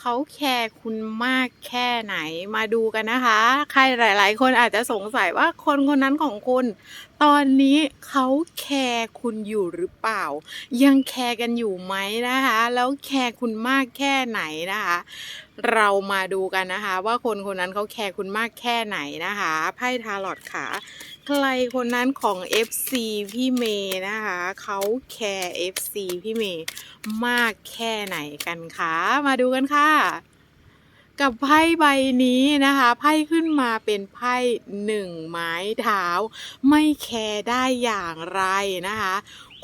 เขาแคร์คุณมากแค่ไหนมาดูกันนะคะ ใครหลาย ๆ คนอาจจะสงสัยว่าคนคนนั้นของคุณ ตอนนี้เขาแคร์คุณอยู่หรือเปล่า ยังแคร์กันอยู่ไหมนะคะ แล้วแคร์คุณมากแค่ไหนนะคะ เรามาดูกันนะคะ ว่าคนคนนั้นเขาแคร์คุณมากแค่ไหนนะคะไพ่ทาร์ลอตค่ะ ใครคนนั้นของ FC พี่เมย์นะคะ เขาแคร์ FC พี่เมย์มากแค่ไหนกันคะมาดูกันค่ะ กับไพ่ใบนี้นะคะ ไพ่ขึ้นมาเป็นไพ่หนึ่งไม้เท้า ไม่แคร์ได้อย่างไรนะคะ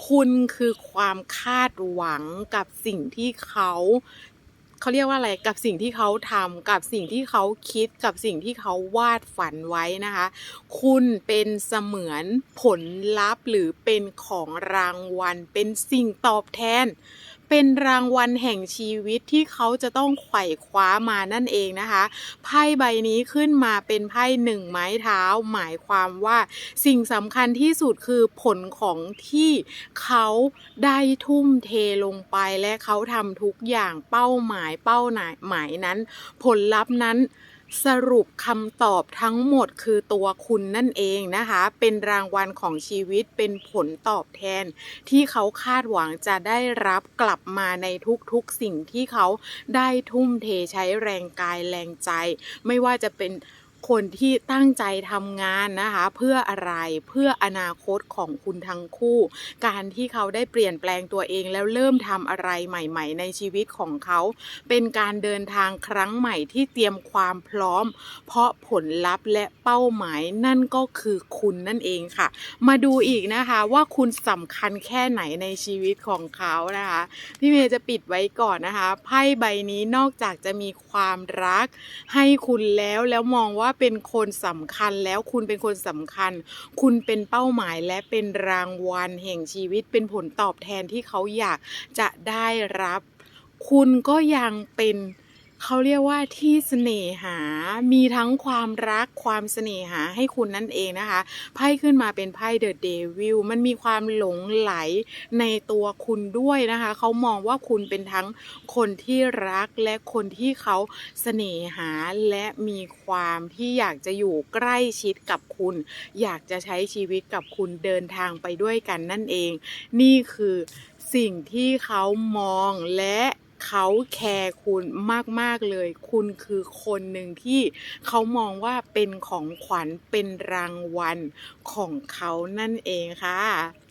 คุณคือความคาดหวังกับสิ่งที่เขา เขาเรียกว่าอะไรกับสิ่งที่เขาทำกับสิ่งที่เขาคิดกับสิ่งที่เขาวาดฝันไว้นะคะ คุณเป็นเสมือนผลลัพธ์หรือเป็นของรางวัล เป็นสิ่งตอบแทน เป็นรางวัลแห่งชีวิตที่เขาจะต้องไขว่คว้ามานั่นเองนะคะ ไพ่ใบนี้ขึ้นมาเป็นไพ่หนึ่งไม้เท้า หมายความว่าสิ่งสำคัญที่สุดคือผลของที่เขาได้ทุ่มเทลงไปและเขาทำทุกอย่างเป้าหมายเป้าหมายนั้น ผลลัพธ์นั้น สรุปคำตอบทั้งหมดคือตัวคุณนั่นเองนะคะ เป็นรางวัลของชีวิตเป็นผลตอบแทน ที่เขาคาดหวังจะได้รับกลับมาในทุกๆสิ่งที่เขาได้ทุ่มเทใช้แรงกายแรงใจ ไม่ว่าจะเป็น คนที่ตั้งใจทำงานนะคะ เพื่ออะไรเพื่ออนาคตของคุณทั้งคู่ การที่เขาได้เปลี่ยนแปลงตัวเองแล้วเริ่มทำอะไรใหม่ ๆ ในชีวิตของเขา เป็นการเดินทางครั้งใหม่ที่เตรียมความพร้อม เพราะผลลัพธ์และเป้าหมายนั่นก็คือคุณนั่นเองค่ะ มาดูอีกนะคะว่าคุณสำคัญแค่ไหนในชีวิตของเขานะคะพี่เมย์จะปิดไว้ก่อนนะคะไพ่ใบนี้นอกจากจะมีความรักให้คุณแล้วแล้วมองว่าเป็นคนสำคัญแล้วคุณเป็นคนสำคัญ คุณเป็นเป้าหมายและเป็นรางวัลแห่งชีวิตเป็นผลตอบแทนที่เขาอยากจะได้รับ คุณก็ยังเป็น เขาเรียกว่าที่เสน่หา มีทั้งความรักความเสน่หาให้คุณนั่นเองนะคะ ไพ่ขึ้นมาเป็นไพ่เดอะเดวิล มันมีความหลงไหลในตัวคุณด้วยนะคะ เขามองว่าคุณเป็นทั้งคนที่รักและคนที่เขาเสน่หาและมีความที่อยากจะอยู่ใกล้ชิดกับคุณ อยากจะใช้ชีวิตกับคุณเดินทางไปด้วยกันนั่นเอง นี่คือสิ่งที่เขามองและ เขาแคร์คุณมาก ๆ เลย คุณคือคนหนึ่งที่เขามองว่าเป็นของขวัญเป็นรางวัลของเขานั่นเองค่ะ